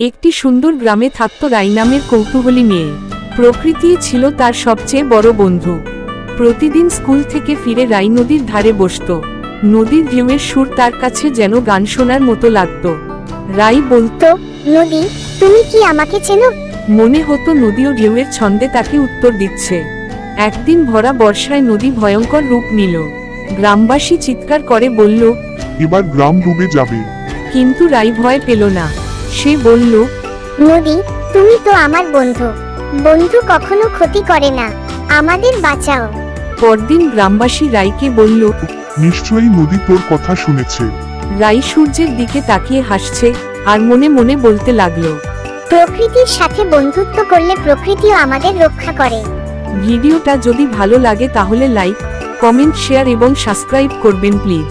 একটি সুন্দর গ্রামে থাকত রাই নামের কৌতূহলী মেয়ে। প্রকৃতি ছিল তার সবচেয়ে বড় বন্ধু। প্রতিদিন স্কুল থেকে ফিরে রাই নদীর ধারে বসত। নদীর ঢেউয়ের সুর তার কাছে যেন গান শোনার মতো লাগত। রাই বলত নদী তুমি কি আমাকে চেনো? মনে হতো নদীও ঢেউয়ের ছন্দে তাকে উত্তর দিচ্ছে। একদিন ভরা বর্ষায় নদী ভয়ঙ্কর রূপ নিল। গ্রামবাসী চিৎকার করে বলল এবার গ্রাম ডুবে যাবে। কিন্তু রাই ভয় পেল না। সে বলল নদী তুমি তো আমার বন্ধু। বন্ধু কখনো ক্ষতি করে না। আমাদের বাঁচাও। পরদিন গ্রামবাসী রাইকে বলল নিশ্চয়ই নদী তোর কথা শুনেছে। রাই সূর্যের দিকে তাকিয়ে হাসছে আর মনে মনে বলতে লাগল প্রকৃতির সাথে বন্ধুত্ব করলে প্রকৃতিও আমাদের রক্ষা করে। ভিডিওটা যদি ভালো লাগে তাহলে লাইক কমেন্ট শেয়ার এবং সাবস্ক্রাইব করবেন প্লিজ।